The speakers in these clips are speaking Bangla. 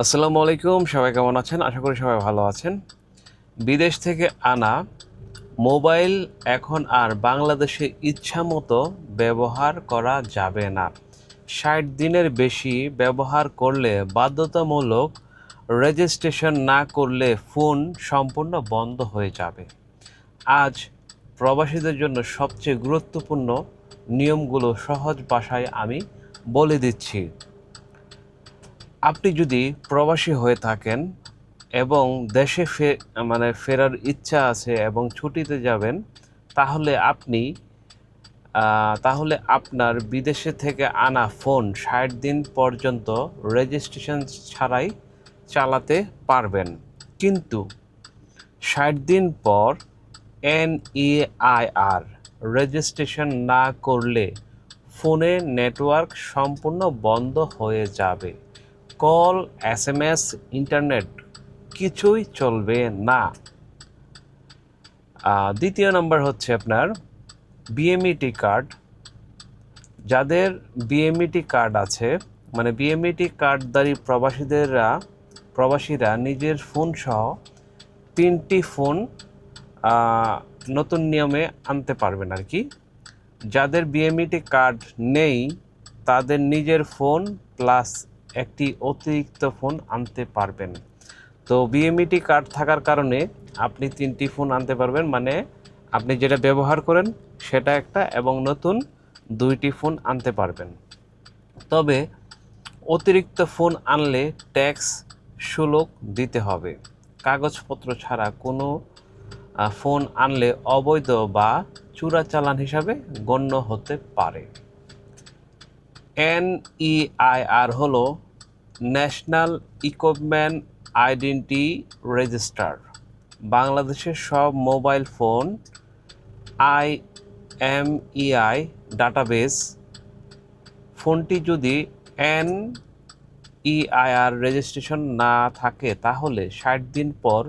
আসসালামু আলাইকুম, সবাই কেমন আছেন? আশা করি সবাই ভালো আছেন। বিদেশ থেকে আনা মোবাইল এখন আর বাংলাদেশে ইচ্ছা মতো ব্যবহার করা যাবে না। ষাট দিনের বেশি ব্যবহার করলে বাধ্যতামূলক রেজিস্ট্রেশন না করলে ফোন সম্পূর্ণ বন্ধ হয়ে যাবে। আজ প্রবাসীদের জন্য সবচেয়ে গুরুত্বপূর্ণ নিয়মগুলো সহজ ভাষায় আমি বলে দিচ্ছি। আপনি যদি প্রবাসী হয়ে থাকেন এবং দেশে ফে মানে ফেরার ইচ্ছা আছে এবং ছুটিতে যাবেন, তাহলে আপনি তাহলে আপনার বিদেশে থেকে আনা ফোন ষাট দিন পর্যন্ত রেজিস্ট্রেশন ছাড়াই চালাতে পারবেন। কিন্তু ষাট দিন পর এনইআইআর রেজিস্ট্রেশন না করলে ফোনে নেটওয়ার্ক সম্পূর্ণ বন্ধ হয়ে যাবে। Call S M S internet কিছুই চলবে না। দ্বিতীয় নম্বর হচ্ছে আপনার বিএমইটি কার্ড যাদের বিএমইটি কার্ড আছে মানে বিএমইটি কার্ডধারী প্রবাসীদেররা, প্রবাসীরা নিজের ফোন সহ তিনটি ফোন নতুন নিয়মে আনতে পারবেন আর কি। যাদের বিএমইটি কার্ড নেই, তাদের নিজের ফোন প্লাস একটি অতিরিক্ত ফোন আনতে পারবেন। তো বিএমইটি কার্ড থাকার কারণে আপনি তিনটি ফোন আনতে পারবেন মানে আপনি যেটা ব্যবহার করেন সেটা একটা এবং নতুন দুইটি ফোন আনতে পারবেন। তবে অতিরিক্ত ফোন আনলে ট্যাক্স শুল্ক দিতে হবে। কাগজপত্র ছাড়া কোনো ফোন আনলে অবৈধ বা চোরাচালান হিসাবে গণ্য হতে পারে। এনইআইআর হলো ন্যাশনাল ইকুইপমেন্ট আইডেন্টি রেজিস্টার বাংলাদেশের সব mobile phone I M E I database ফোনটি যদি এন ইআইআর রেজিস্ট্রেশন না থাকে, তাহলে ষাট দিন পর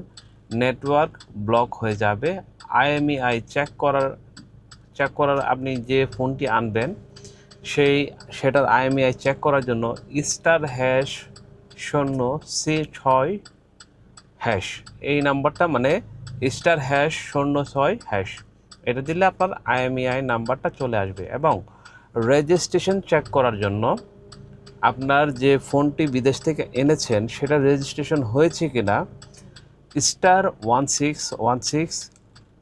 নেটওয়ার্ক ব্লক হয়ে যাবে। আইএমইআই চেক করার চেক করার আপনি যে ফোনটি আনবেন সেই সেটার আইএমইআই চেক করার জন্য স্টার হ্যাশ শূন্য সি ছয় হ্যাশ এই নাম্বারটা মানে স্টার হ্যাশ শূন্য ছয় হ্যাশ এটা দিলে আপনার আইএমইআই নাম্বারটা চলে আসবে এবং রেজিস্ট্রেশন চেক করার জন্য আপনার যে ফোনটি বিদেশ থেকে এনেছেন, সেটা রেজিস্ট্রেশন হয়েছে কি না star one six one six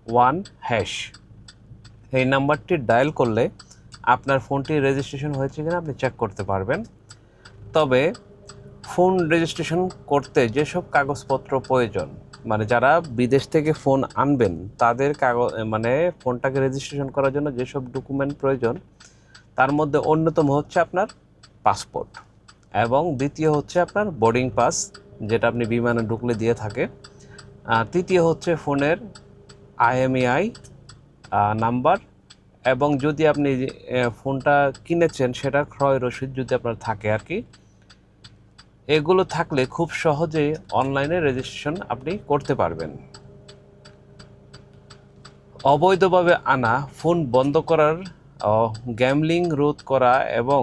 one hash এই নাম্বারটি ডায়াল করলে আপনার ফোনটি রেজিস্ট্রেশন হয়েছে কিনা আপনি চেক করতে পারবেন। তবে ফোন রেজিস্ট্রেশন করতে যেসব কাগজপত্র প্রয়োজন মানে যারা বিদেশ থেকে ফোন আনবেন, তাদের কাগজ মানে ফোনটাকে রেজিস্ট্রেশন করার জন্য যেসব ডকুমেন্ট প্রয়োজন, তার মধ্যে অন্যতম হচ্ছে আপনার পাসপোর্ট এবং দ্বিতীয় হচ্ছে আপনার বোর্ডিং পাস যেটা আপনি বিমানে ঢুকলে দিয়ে থাকে। তৃতীয় হচ্ছে ফোনের আইএমইআই নাম্বার এবং যদি আপনি ফোনটা কিনেছেন, সেটার ক্রয় রসিদ যদি আপনার থাকে আর কি, এগুলো থাকলে খুব সহজে অনলাইনে রেজিস্ট্রেশন আপনি করতে পারবেন। অবৈধভাবে আনা ফোন বন্ধ করার গ্যামলিং রোধ করা এবং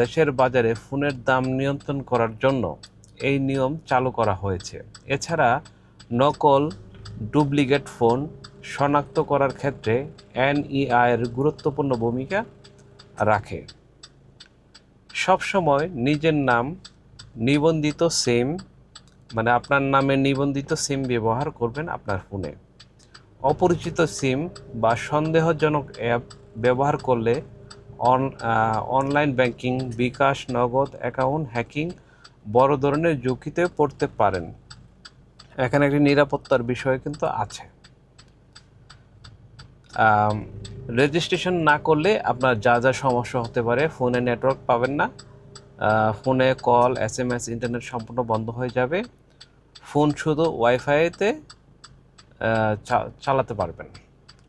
দেশের বাজারে ফোনের দাম নিয়ন্ত্রণ করার জন্য এই নিয়ম চালু করা হয়েছে। এছাড়া নকল ডুপ্লিকেট ফোন শনাক্ত করার ক্ষেত্রে এনইআই এর গুরুত্বপূর্ণ ভূমিকা রাখে। সবসময় নিজের নাম নিবন্ধিত সিম মানে আপনার নামে নিবন্ধিত সিম ব্যবহার করবেন আপনার ফোনে। অপরিচিত সিম বা সন্দেহজনক অ্যাপ ব্যবহার করলে অন অনলাইন ব্যাংকিং, বিকাশ, নগদ, অ্যাকাউন্ট হ্যাকিং বড় ধরনের ঝুঁকিতে পড়তে পারেন। এখানে একটি নিরাপত্তার বিষয় কিন্তু আছে। রেজিস্ট্রেশন না করলে আপনার যা যা সমস্যা হতে পারে ফোনে নেটওয়ার্ক পাবেন না। ফোনে call S M S internet সম্পূর্ণ বন্ধ হয়ে যাবে। ফোন শুধু ওয়াইফাইতে চালাতে পারবেন।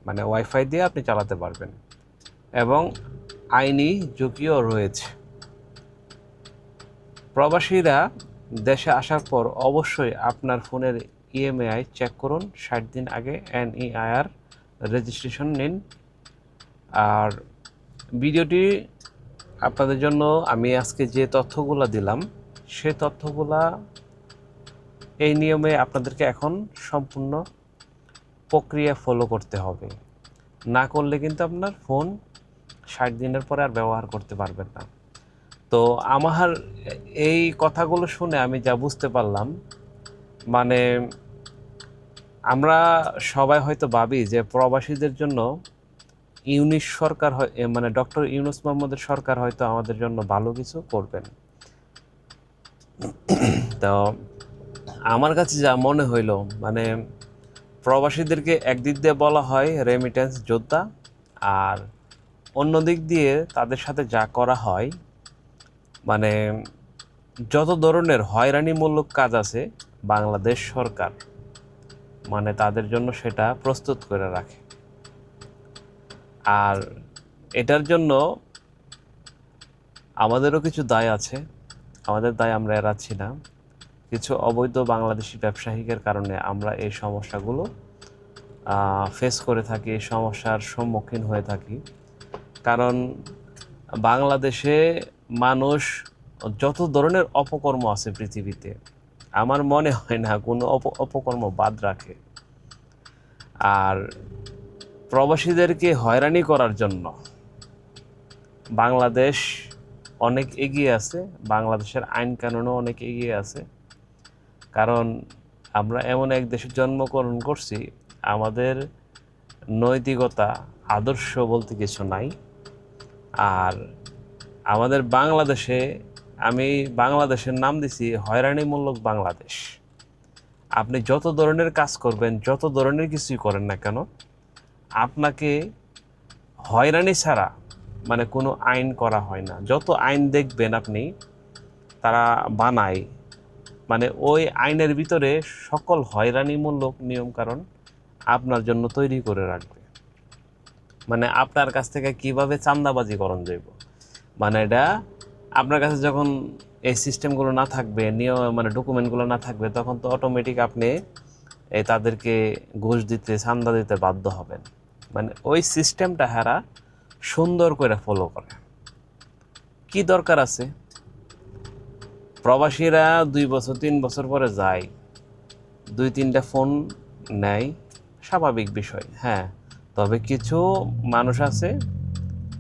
মানে ওয়াইফাই দিয়ে আপনি চালাতে পারবেন। এবং আইনি ঝুঁকিও রয়েছে। প্রবাসীরা দেশে আসার পর অবশ্যই আপনার ফোনের ইএমআই চেক করুন। ষাট দিন আগে এনইআইআর রেজিস্ট্রেশন নিন। আর ভিডিওটি আপনাদের জন্য আমি আজকে যে তথ্যগুলো দিলাম, সে তথ্যগুলা এই নিয়মে আপনাদেরকে এখন সম্পূর্ণ প্রক্রিয়া ফলো করতে হবে। না করলে কিন্তু আপনার ফোন ষাট দিনের পরে আর ব্যবহার করতে পারবেন না। তো আমার এই কথাগুলো শুনে আমি যা বুঝতে পারলাম মানে আমরা সবাই হয়তো ভাবি যে প্রবাসীদের জন্য ইউনিশ সরকার মানে ডক্টর ইউনুস মোহাম্মদের সরকার হয়তো আমাদের জন্য ভালো কিছু করবেন। তো আমার কাছে যা মনে হইল মানে প্রবাসীদেরকে একদিক দিয়ে বলা হয় রেমিটেন্স যোদ্ধা, আর অন্য দিক দিয়ে তাদের সাথে যা করা হয় মানে যত ধরনের হয়রানিমূলক কাজ আছে বাংলাদেশ সরকার মানে তাদের জন্য সেটা প্রস্তুত করে রাখে। আর এটার জন্য আমাদেরও কিছু দায় আছে। আমাদের দায় আমরা এড়াচ্ছি না। কিছু অবৈধ বাংলাদেশি ব্যবসায়িকের কারণে আমরা এই সমস্যাগুলো ফেস করে থাকি, এই সমস্যার সম্মুখীন হয়ে থাকি। কারণ বাংলাদেশে মানুষ যত ধরনের অপকর্ম আছে পৃথিবীতে আমার মনে হয় না কোনো অপ, অপকর্ম বাদ রাখে। আর প্রবাসীদেরকে হয়রানি করার জন্য বাংলাদেশ অনেক এগিয়ে আছে, বাংলাদেশের আইন কানুনও অনেক এগিয়ে আছে। কারণ আমরা এমন এক দেশে জন্মগ্রহণ করছি, আমাদের নৈতিকতা, আদর্শ বলতে কিছু নাই। আর আমাদের বাংলাদেশে আমি বাংলাদেশের নাম দিছি হয়রানিমূলক বাংলাদেশ। আপনি যত ধরনের কাজ করবেন, যত ধরনের কিছুই করেন না কেন, আপনাকে হয়রানি ছাড়া মানে কোনো আইন করা হয় না। যত আইন দেখবেন আপনি, তারা বানায়। মানে ওই আইনের ভিতরে সকল হয়রানিমূলক নিয়মকানুন আপনার জন্য তৈরি করে রাখবে। মানে আপনার কাছ থেকে কীভাবে চান্দাবাজি করণ যাইব? মানে এটা আপনার কাছে যখন এই সিস্টেমগুলো না থাকবে, নিয়ম মানে ডকুমেন্টগুলো না থাকবে, তখন তো অটোমেটিক আপনি এই তাদেরকে ঘুষ দিতে, চান্দা দিতে বাধ্য হবেন। মানে ওই সিস্টেমটা হারা সুন্দর করে ফলো করে। কি দরকার আছে? প্রবাসীরা দুই বছর, তিন বছর পরে যায়, দুই, তিনটা ফোন নেয়, স্বাভাবিক বিষয় হ্যাঁ। তবে কিছু মানুষ আছে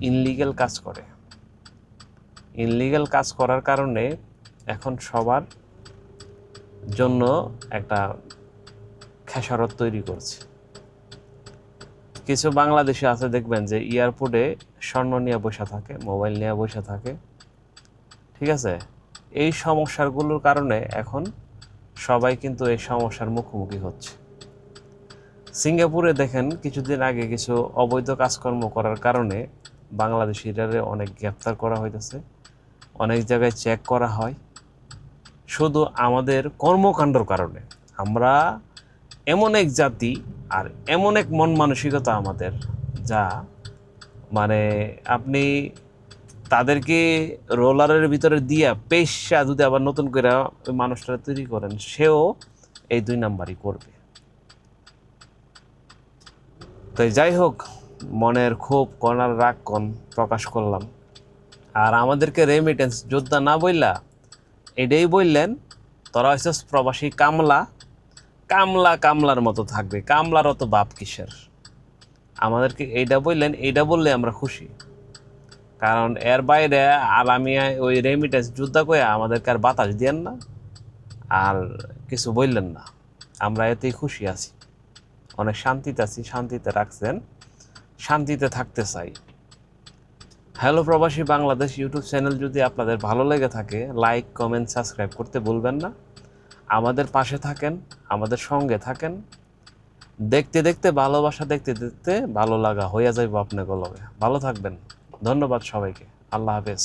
ইনলিগেল কাজ করে। ইনলিগেল কাজ করার কারণে এখন সবার জন্য একটা খেসারত তৈরি করছে। কিছু বাংলাদেশে আছে দেখবেন যে এয়ারপোর্টে স্বর্ণ নিয়ে বসে থাকে, মোবাইল নিয়ে বসে থাকে। ঠিক আছে? এই সমস্যাগুলোর কারণে এখন সবাই কিন্তু এই সমস্যার মুখোমুখি হচ্ছে। সিঙ্গাপুরে দেখেন কিছুদিন আগে কিছু অবৈধ কাজকর্ম করার কারণে বাংলাদেশিরারে অনেক গ্রেপ্তার করা হইতেছে। অনেক জায়গায় চেক করা হয়। শুধু আমাদের কর্মকাণ্ডর কারণে। আমরা এমন এক জাতি আর এমন এক মন মানসিকতা আমাদের যা মানে আপনি তাদেরকে রোলারের ভিতরে দিয়া পেশা যদি আবার নতুন করে মানুষটা তৈরি করেন, সেও এই দুই নাম্বারই করবে। তো যাই হোক, মনের খুব কনার রাগ কন, প্রকাশ করলাম। আর আমাদেরকে রেমিটেন্স যোদ্ধা না বললা এটাই বললেন, তোরা হচ্ছে প্রবাসী কামলা। কামলা কামলার মতো থাকবে। কামলার অত বাপ কিসের? আমাদেরকে এইটা বললেন এইটা বললে আমরা খুশি। কারণ এর বাইরে আর আমি ওই রেমিটেন্স যোদ্ধা করে আমাদেরকে আর বাতাস দিয়েন না, আর কিছু বললেন না। আমরা এতেই খুশি আছি। অনেক শান্তিতে আছি, শান্তিতে রাখছেন, শান্তিতে থাকতে চাই। হ্যালো প্রবাসী বাংলাদেশ ইউটিউব চ্যানেল যদি আপনাদের ভালো লেগে থাকে লাইক কমেন্ট সাবস্ক্রাইব করতে ভুলবেন না। আমাদের পাশে থাকেন, আমাদের সঙ্গে থাকেন। দেখতে দেখতে, ভালোবাসা দেখতে দেখতে ভালো লাগা হইয়া যাইব আপনাকে লগে ভালো থাকবেন। ধন্যবাদ সবাইকে। আল্লাহ হাফেজ।